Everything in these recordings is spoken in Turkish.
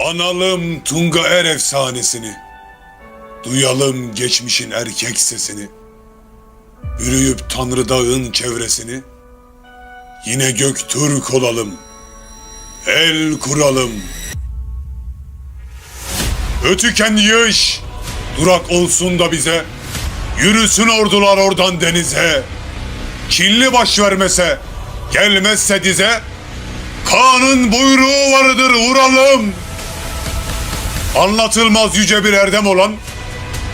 Analım Tunga Er efsanesini. Duyalım geçmişin erkek sesini. Yürüyüp Tanrı Dağı'nın çevresini. Yine Göktürk olalım. El kuralım. Ötüken yığış. Durak olsun da bize. Yürüsün ordular oradan denize. Kinli baş vermese. Gelmezse dize. Kanın buyruğu vardır vuralım. Anlatılmaz yüce bir erdem olan,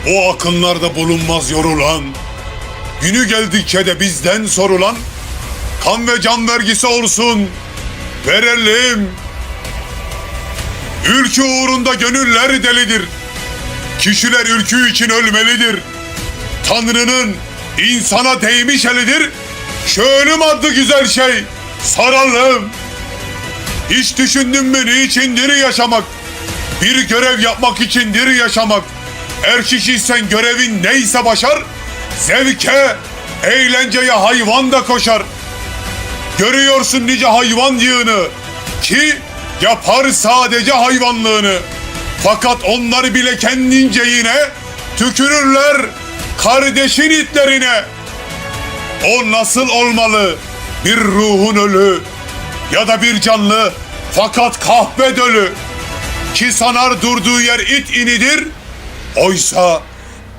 o akınlarda bulunmaz yorulan, günü geldikçe de bizden sorulan, kan ve can vergisi olsun, verelim. Ülkü uğrunda gönüller delidir. Kişiler ülkü için ölmelidir. Tanrı'nın insana değmiş elidir. Şu ölüm adlı güzel şey, saralım. Hiç düşündün mü niçindir yaşamak? Bir görev yapmak içindir yaşamak. Er kişiysen görevin neyse başar. Zevke, eğlenceye hayvan da koşar. Görüyorsun nice hayvan yığını ki yapar sadece hayvanlığını. Fakat onları bile kendince yine tükürürler kardeşin itlerine. O nasıl olmalı? Bir ruhun ölü ya da bir canlı fakat kahpe dölü ki sanar durduğu yer it inidir. Oysa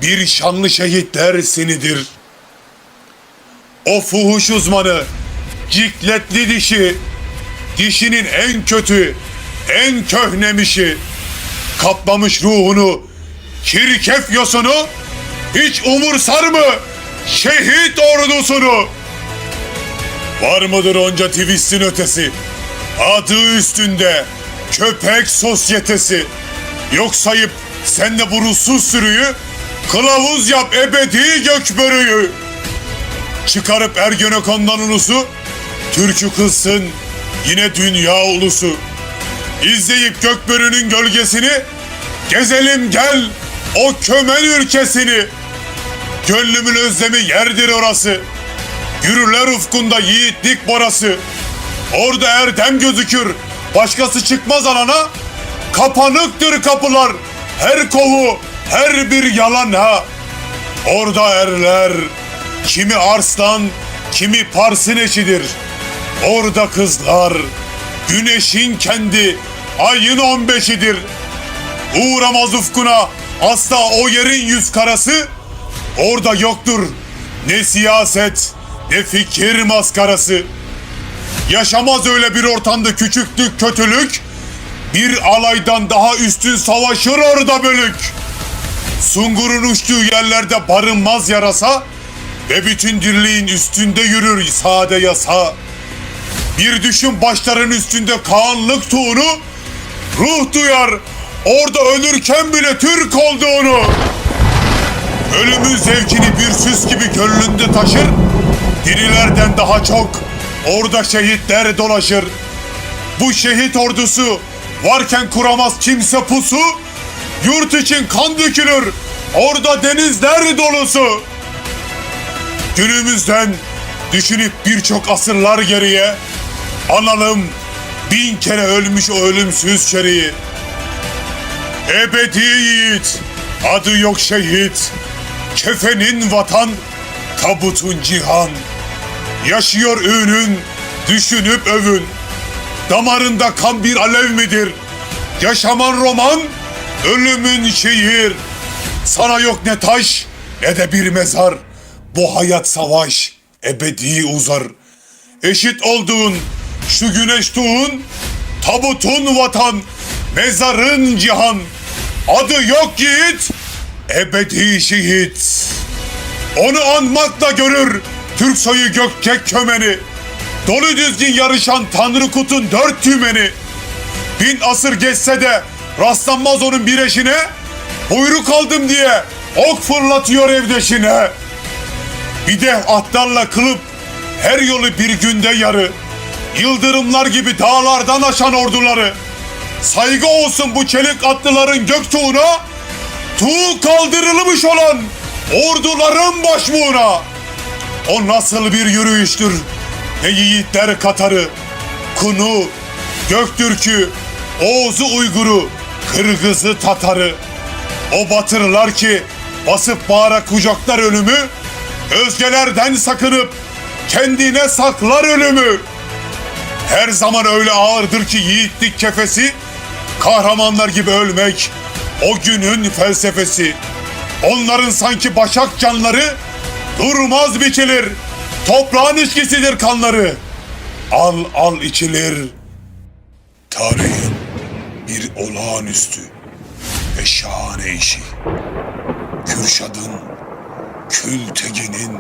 bir şanlı şehitler sinidir. O fuhuş uzmanı, cikletli dişi, dişinin en kötü, en köhnemişi, kaplamış ruhunu, kirkef yosunu, hiç umursar mı şehit ordusunu? Var mıdır onca twistin ötesi? Adı üstünde köpek sosyetesi. Yok sayıp sen de bu ruhsuz sürüyü kılavuz yap ebedi gökbörüyü. Çıkarıp Ergenekon'dan ulusu türkü kılsın yine dünya ulusu. İzleyip gökbörünün gölgesini gezelim gel o kömen ülkesini. Gönlümün özlemi yerdir orası. Yürürler ufkunda yiğitlik borası. Orada erdem gözükür. Başkası çıkmaz alana. Kapanıktır kapılar. Her kovu, her bir yalan ha. Orada erler. Kimi arslan, kimi parsın eşidir. Orada kızlar. Güneşin kendi, ayın on beşidir. Uğramaz ufkuna asla o yerin yüz karası. Orada yoktur ne siyaset ne fikir maskarası. Yaşamaz öyle bir ortamda küçüklük kötülük. Bir alaydan daha üstün savaşır orada bölük. Sungurun uçtuğu yerlerde barınmaz yarasa ve bütün dirliğin üstünde yürür sade yasa. Bir düşün başların üstünde kaanlık tuğunu, ruh duyar orada ölürken bile Türk olduğunu. Ölümün zevkini bir süs gibi gönlünde taşır, dirilerden daha çok orada şehitler dolaşır. Bu şehit ordusu varken kuramaz kimse pusu, yurt için kan dökülür, orada denizler dolusu. Günümüzden düşünüp birçok asırlar geriye, analım bin kere ölmüş o ölümsüz şeriyi. Ebedi yiğit, adı yok şehit, kefenin vatan, tabutun cihan. Yaşıyor ünün, düşünüp övün. Damarında kan bir alev midir? Yaşaman roman, ölümün şiir. Sana yok ne taş, ne de bir mezar. Bu hayat savaş, ebedi uzar. Eşit olduğun, şu güneş tuğun, tabutun vatan, mezarın cihan. Adı yok yiğit, ebedi şehit. Onu anmakla görür Türk soyu gökçek kömeni. Dolu düzgün yarışan Tanrı Kut'un dört tümeni. Bin asır geçse de rastlanmaz onun bir eşine. Buyruk aldım diye ok fırlatıyor evdeşine. Bir de atlarla kılıp her yolu bir günde yarı. Yıldırımlar gibi dağlardan aşan orduları. Saygı olsun bu çelik atlıların göktuğuna. Tuğ kaldırılmış olan orduların başbuğuna. O nasıl bir yürüyüştür? Ne yiğitler Katar'ı, Kunu, Göktürk'ü, Oğuz'u Uygur'u, Kırgız'ı Tatar'ı. O batırırlar ki basıp bağıra kucaklar ölümü, özgelerden sakınıp kendine saklar ölümü. Her zaman öyle ağırdır ki yiğitlik kefesi, kahramanlar gibi ölmek o günün felsefesi. Onların sanki başak canları durmaz biçilir. Toprağın içkisidir kanları. Al al içilir. Tarihin bir olağanüstü ve şahane işi. Kürşad'ın, Kültegin'in